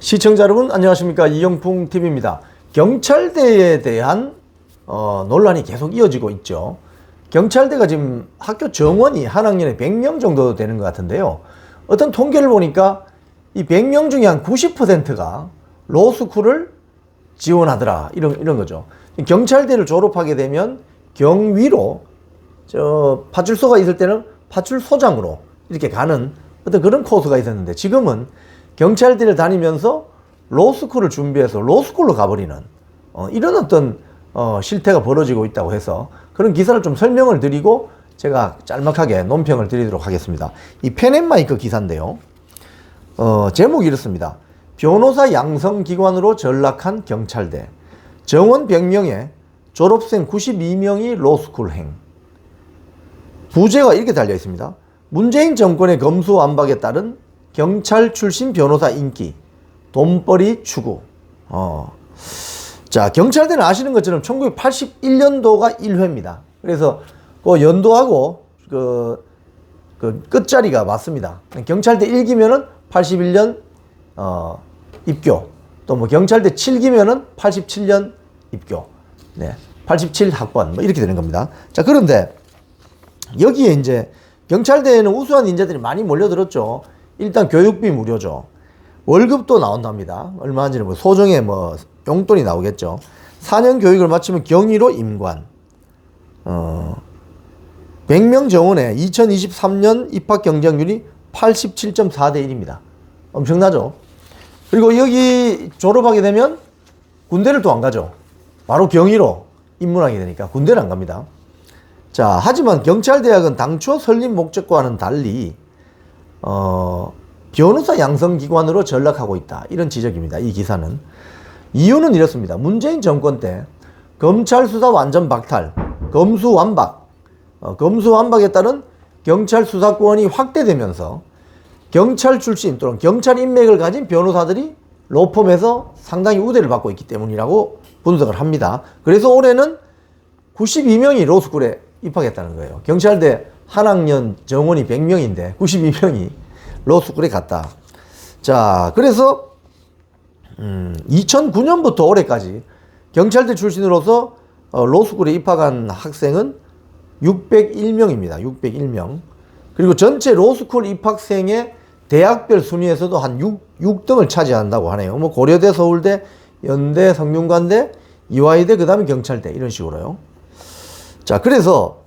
시청자 여러분 안녕하십니까 이영풍 TV입니다. 경찰대에 대한 어, 논란이 계속 이어지고 있죠. 경찰대가 지금 학교 정원이 한 학년에 100명 정도 되는 것 같은데요. 어떤 통계를 보니까 이 100명 중에 한 90%가 로스쿨을 지원하더라 이런 이런 거죠. 경찰대를 졸업하게 되면 경위로 저 파출소가 있을 때는 파출소장으로 이렇게 가는 어떤 그런 코스가 있었는데 지금은 경찰대를 다니면서 로스쿨을 준비해서 로스쿨로 가버리는 어, 이런 어떤 어, 실태가 벌어지고 있다고 해서 그런 기사를 좀 설명을 드리고 제가 짤막하게 논평을 드리도록 하겠습니다. 이 펜앤마이크 기사인데요. 어, 제목이 이렇습니다. 변호사 양성기관으로 전락한 경찰대. 정원 100명에 졸업생 92명이 로스쿨 행. 부제가 이렇게 달려 있습니다. 문재인 정권의 검수완박에 따른 경찰 출신 변호사 인기, 돈벌이 추구. 어. 자, 경찰대는 아시는 것처럼 1981년도가 1회입니다. 그래서 그 연도하고 그, 그 끝자리가 맞습니다. 경찰대 1기면은 81년 어, 입교. 또 뭐 경찰대 7기면은 87년 입교. 네. 87 학번 뭐 이렇게 되는 겁니다. 자, 그런데 여기에 이제 경찰대에는 우수한 인재들이 많이 몰려들었죠. 일단 교육비 무료죠. 월급도 나온답니다. 얼마인지는 뭐 소정의 뭐 용돈이 나오겠죠. 4년 교육을 마치면 경위로 임관. 어, 100명 정원에 2023년 입학 경쟁률이 87.4대 1입니다. 엄청나죠? 그리고 여기 졸업하게 되면 군대를 또 안 가죠. 바로 경위로 입문하게 되니까 군대를 안 갑니다. 자, 하지만 경찰대학은 당초 설립 목적과는 달리 어, 변호사 양성기관으로 전락하고 있다. 이런 지적입니다. 이 기사는. 이유는 이렇습니다. 문재인 정권 때 검찰 수사 완전 박탈, 검수 완박, 어, 검수 완박에 따른 경찰 수사권이 확대되면서 경찰 출신 또는 경찰 인맥을 가진 변호사들이 로펌에서 상당히 우대를 받고 있기 때문이라고 분석을 합니다. 그래서 올해는 92명이 로스쿨에 입학했다는 거예요. 경찰대 한 학년 정원이 100명인데 92명이 로스쿨에 갔다. 자, 그래서 음, 2009년부터 올해까지 경찰대 출신으로서 어, 로스쿨에 입학한 학생은 601명입니다. 601명. 그리고 전체 로스쿨 입학생의 대학별 순위에서도 한 6, 6등을 차지한다고 하네요. 뭐 고려대, 서울대, 연대, 성균관대, 이화여대, 그 다음에 경찰대 이런 식으로요. 자, 그래서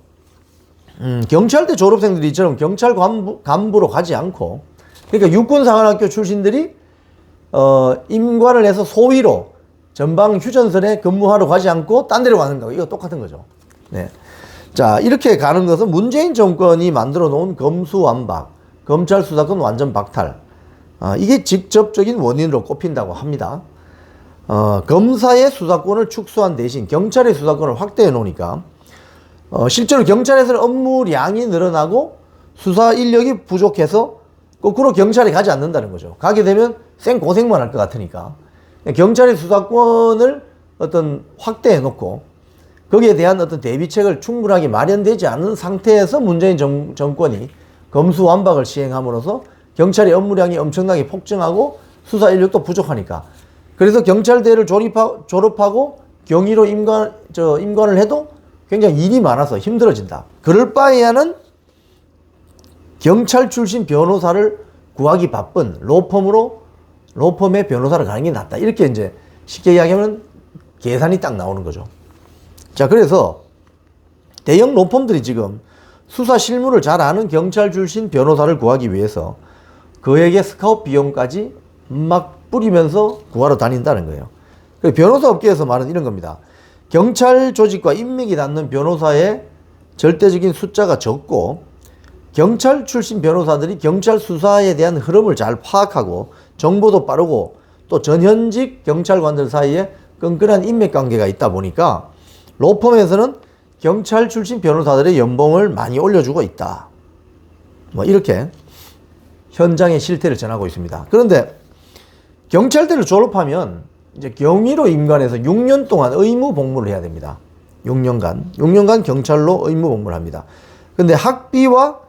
음, 경찰대 졸업생들이 이처럼 경찰 간부, 간부로 가지 않고 그러니까 육군사관학교 출신들이 어, 임관을 해서 소위로 전방 휴전선에 근무하러 가지 않고 딴 데로 가는 거 이거 똑같은 거죠. 네. 자, 이렇게 가는 것은 문재인 정권이 만들어 놓은 검수완박, 검찰 수사권 완전 박탈. 아, 이게 직접적인 원인으로 꼽힌다고 합니다. 어, 검사의 수사권을 축소한 대신 경찰의 수사권을 확대해 놓으니까 어, 실제로 경찰에서는 업무량이 늘어나고 수사 인력이 부족해서 거꾸로 경찰에 가지 않는다는 거죠. 가게 되면 생 고생만 할 것 같으니까 경찰의 수사권을 어떤 확대해 놓고 거기에 대한 어떤 대비책을 충분하게 마련되지 않은 상태에서 문재인 정, 정권이 검수완박을 시행함으로써 경찰의 업무량이 엄청나게 폭증하고 수사 인력도 부족하니까 그래서 경찰대를 졸업하, 졸업하고 경위로 임관 저 임관을 해도 굉장히 일이 많아서 힘들어진다. 그럴 바에야는 경찰 출신 변호사를 구하기 바쁜 로펌으로 로펌의 변호사를 가는 게 낫다. 이렇게 이제 쉽게 이야기하면 계산이 딱 나오는 거죠. 자, 그래서 대형 로펌들이 지금 수사 실무를 잘 아는 경찰 출신 변호사를 구하기 위해서 그에게 스카웃 비용까지 막 뿌리면서 구하러 다닌다는 거예요. 그 변호사 업계에서 말은 이런 겁니다. 경찰 조직과 인맥이 닿는 변호사의 절대적인 숫자가 적고 경찰 출신 변호사들이 경찰 수사에 대한 흐름을 잘 파악하고 정보도 빠르고 또 전현직 경찰관들 사이에 끈끈한 인맥 관계가 있다 보니까 로펌에서는 경찰 출신 변호사들의 연봉을 많이 올려주고 있다. 뭐 이렇게 현장의 실태를 전하고 있습니다. 그런데 경찰대를 졸업하면 이제 경위로 임관해서 6년 동안 의무 복무를 해야 됩니다. 6년간. 6년간 경찰로 의무 복무를 합니다. 근데 학비와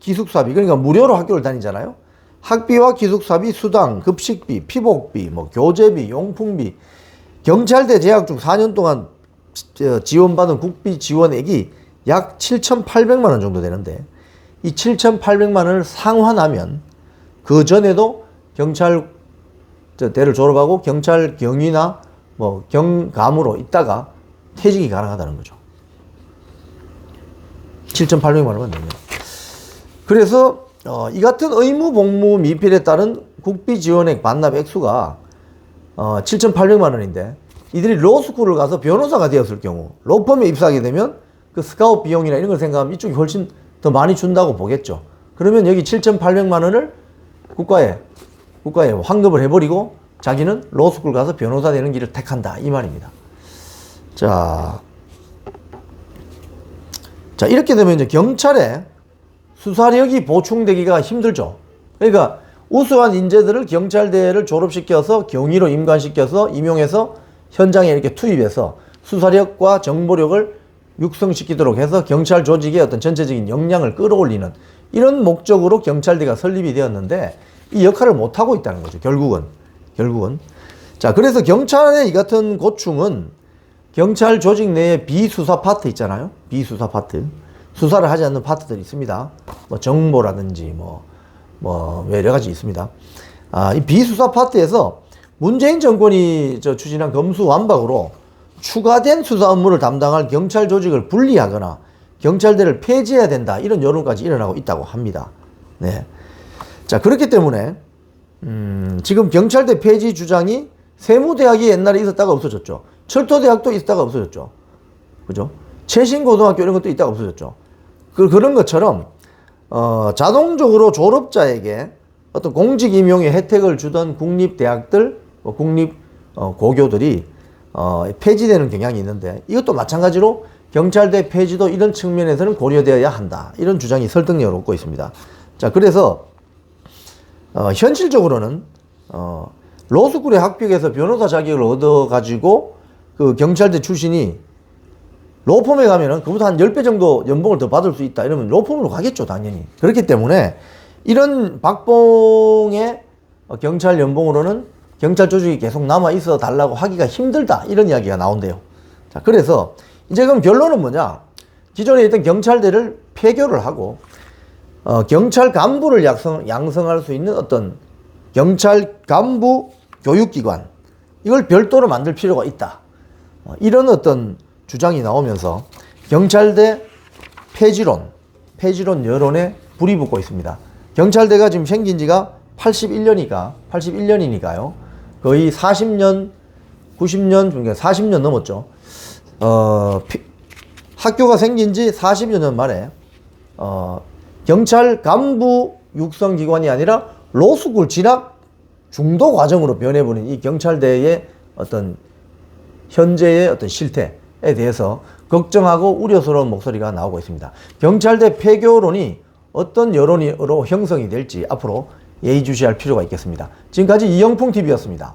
기숙사비, 그러니까 무료로 학교를 다니잖아요. 학비와 기숙사비, 수당, 급식비, 피복비, 뭐 교재비, 용품비, 경찰대 재학 중 4년 동안 지- 어, 지원받은 국비 지원액이 약 7,800만 원 정도 되는데 이 7,800만 원을 상환하면 그 전에도 경찰 저 대를 졸업하고 경찰 경위나 뭐 경감으로 있다가 퇴직이 가능하다는 거죠. 7,800만 원만 내면. 그래서 어, 이 같은 의무 복무 미필에 따른 국비 지원액 반납 액수가 어, 7,800만 원인데 이들이 로스쿨을 가서 변호사가 되었을 경우 로펌에 입사하게 되면 그 스카웃 비용이나 이런 걸 생각하면 이쪽이 훨씬 더 많이 준다고 보겠죠. 그러면 여기 7,800만 원을 국가에 국가에 환급을 해버리고 자기는 로스쿨 가서 변호사 되는 길을 택한다 이 말입니다. 자, 자 이렇게 되면 이제 경찰에 수사력이 보충되기가 힘들죠. 그러니까 우수한 인재들을 경찰대를 졸업시켜서 경위로 임관시켜서 임용해서 현장에 이렇게 투입해서 수사력과 정보력을 육성시키도록 해서 경찰 조직의 어떤 전체적인 역량을 끌어올리는 이런 목적으로 경찰대가 설립이 되었는데 이 역할을 못하고 있다는 거죠. 결국은. 결국은. 자, 그래서 경찰의 이 같은 고충은 경찰 조직 내에 비수사 파트 있잖아요. 비수사 파트. 수사를 하지 않는 파트들이 있습니다. 뭐 정보라든지 뭐, 뭐 여러 가지 있습니다. 아, 이 비수사 파트에서 문재인 정권이 저 추진한 검수완박으로 추가된 수사 업무를 담당할 경찰 조직을 분리하거나 경찰대를 폐지해야 된다. 이런 여론까지 일어나고 있다고 합니다. 네. 자, 그렇기 때문에 음, 지금 경찰대 폐지 주장이 세무대학이 옛날에 있었다가 없어졌죠. 철도대학도 있다가 없어졌죠. 그죠? 최신고등학교 이런 것도 있다가 없어졌죠. 그, 그런 것처럼, 어, 자동적으로 졸업자에게 어떤 공직 임용의 혜택을 주던 국립 대학들, 뭐 국립, 어, 고교들이, 어, 폐지되는 경향이 있는데 이것도 마찬가지로 경찰대 폐지도 이런 측면에서는 고려되어야 한다. 이런 주장이 설득력을 얻고 있습니다. 자, 그래서 어, 현실적으로는 어, 로스쿨에 합격해서 변호사 자격을 얻어 가지고 그 경찰대 출신이 로펌에 가면은 그보다 한 10배 정도 연봉을 더 받을 수 있다. 이러면 로펌으로 가겠죠, 당연히. 그렇기 때문에 이런 박봉의 어, 경찰 연봉으로는 경찰 조직이 계속 남아 있어 달라고 하기가 힘들다. 이런 이야기가 나온대요. 자, 그래서 이제 그럼 결론은 뭐냐? 기존에 있던 경찰대를 폐교를 하고 어, 경찰 간부를 양성, 양성할 수 있는 어떤 경찰 간부 교육기관 이걸 별도로 만들 필요가 있다. 어, 이런 어떤 주장이 나오면서 경찰대 폐지론, 폐지론 여론에 불이 붙고 있습니다. 경찰대가 지금 생긴 지가 81년이니까, 81년이니까요. 거의 40년, 90년, 그러니까 40년 넘었죠. 어, 피- 학교가 생긴 지 40여 년 만에, 어, 경찰 간부 육성 기관이 아니라 로스쿨 진학 중도 과정으로 변해버린 이 경찰대의 어떤 현재의 어떤 실태에 대해서 걱정하고 우려스러운 목소리가 나오고 있습니다. 경찰대 폐교론이 어떤 여론으로 형성이 될지 앞으로 예의주시할 필요가 있겠습니다. 지금까지 이영풍 TV였습니다.